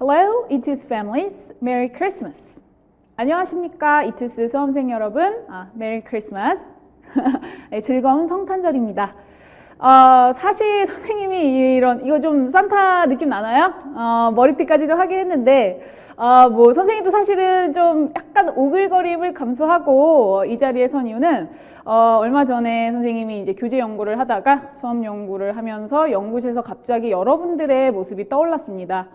Hello, Etus families. Merry Christmas. 안녕하십니까, 이투스 수험생 여러분. 아, Merry Christmas. 네, 즐거운 성탄절입니다. 어, 사실 선생님이 이런 이거 좀 산타 느낌 나나요? 어, 머리띠까지 좀 하긴 했는데 어, 뭐 선생님도 사실은 좀 약간 오글거림을 감수하고 이 자리에 선 이유는 어, 얼마 전에 선생님이 이제 교재 연구를 하다가 수험 연구를 하면서 연구실에서 갑자기 여러분들의 모습이 떠올랐습니다.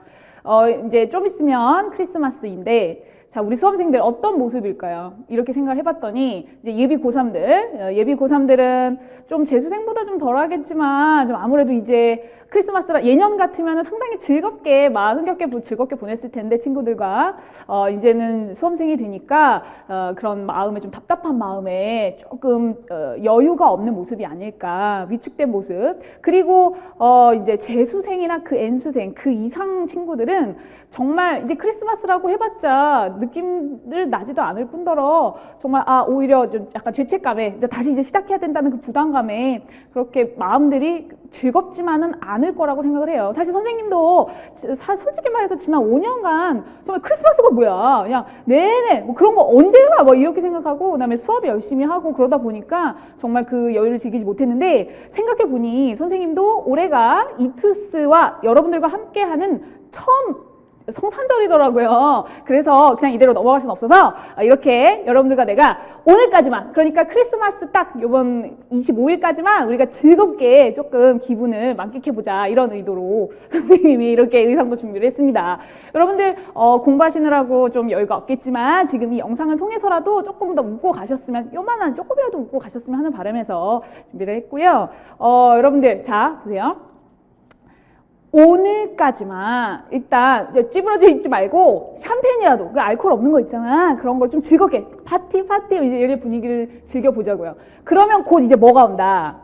어, 이제 좀 있으면 크리스마스인데 자, 우리 수험생들 어떤 모습일까요? 이렇게 생각을 해봤더니, 이제 예비 고3들, 어, 예비 고3들은 좀 재수생보다 좀 덜 하겠지만, 좀 아무래도 이제 크리스마스라 예년 같으면 상당히 즐겁게, 마음 흥겹게, 보- 즐겁게 보냈을 텐데, 친구들과, 어, 이제는 수험생이 되니까, 어, 그런 마음에 좀 답답한 마음에 조금, 어, 여유가 없는 모습이 아닐까, 위축된 모습. 그리고, 어, 이제 재수생이나 그 N수생, 그 이상 친구들은 정말 이제 크리스마스라고 해봤자 느낌을 나지도 않을 뿐더러 정말 아 오히려 좀 약간 죄책감에 다시 이제 시작해야 된다는 그 부담감에 그렇게 마음들이 즐겁지만은 않을 거라고 생각을 해요. 사실 선생님도 지- 사- 솔직히 말해서 지난 5년간 정말 크리스마스가 뭐야 그냥 내내 뭐 그런 거 언제가 뭐 이렇게 생각하고 그다음에 수업 열심히 하고 그러다 보니까 정말 그 여유를 즐기지 못했는데 생각해 보니 선생님도 올해가 이투스와 여러분들과 함께하는 처음 성탄절이더라고요. 그래서 그냥 이대로 넘어갈 수는 없어서 이렇게 여러분들과 내가 오늘까지만 그러니까 크리스마스 딱 이번 25일까지만 우리가 즐겁게 조금 기분을 만끽해보자 이런 의도로 선생님이 이렇게 의상도 준비를 했습니다. 여러분들 어, 공부하시느라고 좀 여유가 없겠지만 지금 이 영상을 통해서라도 조금 더 웃고 가셨으면 요만한 조금이라도 웃고 가셨으면 하는 바람에서 준비를 했고요. 어, 여러분들 자 보세요. 오늘까지만 일단 찌부러져 있지 말고 샴페인이라도 그 알코올 없는 거 있잖아 그런 걸 좀 즐겁게 파티 파티 이제 이런 분위기를 즐겨 보자고요. 그러면 곧 이제 뭐가 온다.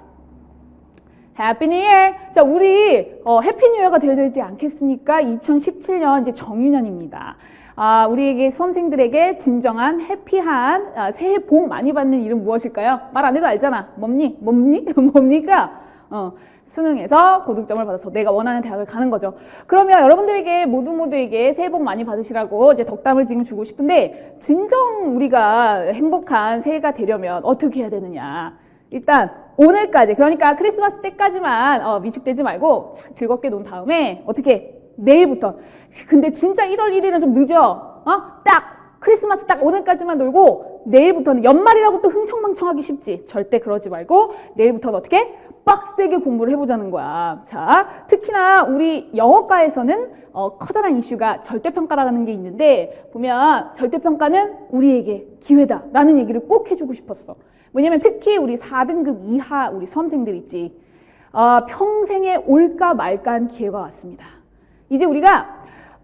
해피 뉴 이어. 자, 우리 어, 해피 뉴 이어가 되어야 되지 않겠습니까? 2017년 이제 정유년입니다. 아, 우리에게 수험생들에게 진정한 해피한 아, 새해 복 많이 받는 이름 무엇일까요? 말 안 해도 알잖아. 뭡니? 뭡니? 뭡니까? 어, 수능에서 고득점을 받아서 내가 원하는 대학을 가는 거죠. 그러면 여러분들에게 모두 모두에게 새해 복 많이 받으시라고 이제 덕담을 지금 주고 싶은데 진정 우리가 행복한 새해가 되려면 어떻게 해야 되느냐? 일단 오늘까지 그러니까 크리스마스 때까지만 어, 위축되지 말고 참 즐겁게 논 다음에 어떻게 내일부터 근데 진짜 1월 1일은 좀 늦어 어? 딱 크리스마스 딱 오늘까지만 놀고 내일부터는 연말이라고 또 흥청망청하기 쉽지 절대 그러지 말고 내일부터는 어떻게 빡세게 공부를 해보자는 거야 자 특히나 우리 영어과에서는 어, 커다란 이슈가 절대평가라는 게 있는데 보면 절대평가는 우리에게 기회다 라는 얘기를 꼭 해주고 싶었어 왜냐면 특히 우리 4등급 이하 우리 수험생들 있지. 어, 평생에 올까 말까 한 기회가 왔습니다. 이제 우리가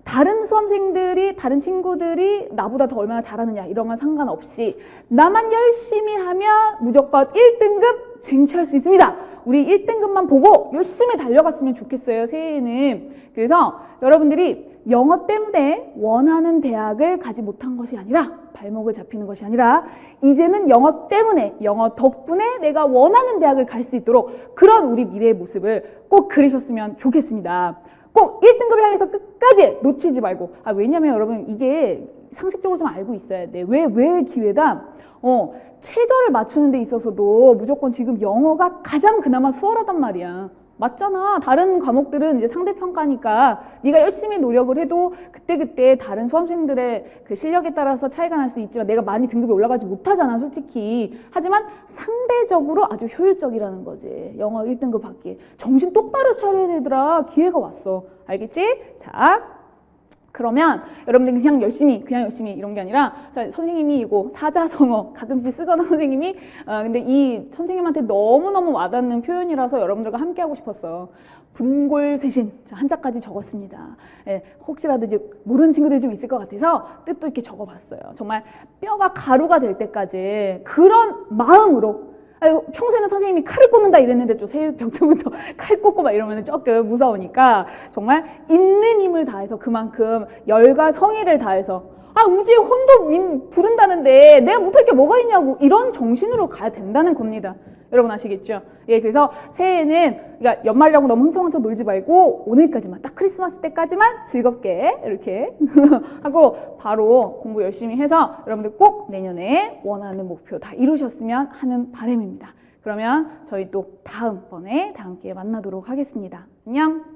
다른 수험생들이 다른 친구들이 나보다 더 얼마나 잘하느냐 이런 건 상관없이 나만 열심히 하면 무조건 1등급 쟁취할 수 있습니다. 우리 1등급만 보고 열심히 달려갔으면 좋겠어요. 새해에는. 그래서 여러분들이 영어 때문에 원하는 대학을 가지 못한 것이 아니라 발목을 잡히는 것이 아니라 이제는 영어 때문에 영어 덕분에 내가 원하는 대학을 갈 수 있도록 그런 우리 미래의 모습을 꼭 그리셨으면 좋겠습니다. 꼭 1등급을 향해서 끝까지 놓치지 말고 아 왜냐면 여러분 이게 상식적으로 좀 알고 있어야 돼. 왜 왜 기회다? 어 최저를 맞추는 데 있어서도 무조건 지금 영어가 가장 그나마 수월하단 말이야. 맞잖아. 다른 과목들은 이제 상대 평가니까 네가 열심히 노력을 해도 그때그때 다른 수험생들의 그 실력에 따라서 차이가 날 수 있지만 내가 많이 등급이 올라가지 못하잖아, 솔직히. 하지만 상대적으로 아주 효율적이라는 거지. 영어 1등급 받기. 정신 똑바로 차려야 되더라. 기회가 왔어. 알겠지? 자, 그러면 여러분들 그냥 열심히 그냥 열심히 이런 게 아니라 자, 선생님이 이거 사자성어 가끔씩 쓰거나 선생님이 어, 근데 이 선생님한테 너무너무 와닿는 표현이라서 여러분들과 함께 하고 싶었어요. 분골쇄신 자, 한자까지 적었습니다. 예, 혹시라도 이제 모르는 친구들이 좀 있을 것 같아서 뜻도 이렇게 적어봤어요. 정말 뼈가 가루가 될 때까지 그런 마음으로 아유, 평소에는 선생님이 칼을 꽂는다 이랬는데 좀 새벽 때부터 칼 꽂고 막 이러면 조금 무서우니까 정말 있는 힘을 다해서 그만큼 열과 성의를 다해서 아 우주의 혼도 민 부른다는데 내가 못할 게 뭐가 있냐고 이런 정신으로 가야 된다는 겁니다. 여러분 아시겠죠? 예, 그래서 새해에는 그러니까 연말이라고 너무 흥청흥청 놀지 말고 오늘까지만 딱 크리스마스 때까지만 즐겁게 이렇게 하고 바로 공부 열심히 해서 여러분들 꼭 내년에 원하는 목표 다 이루셨으면 하는 바람입니다. 그러면 저희 또 다음번에 다음 기회에 만나도록 하겠습니다. 안녕.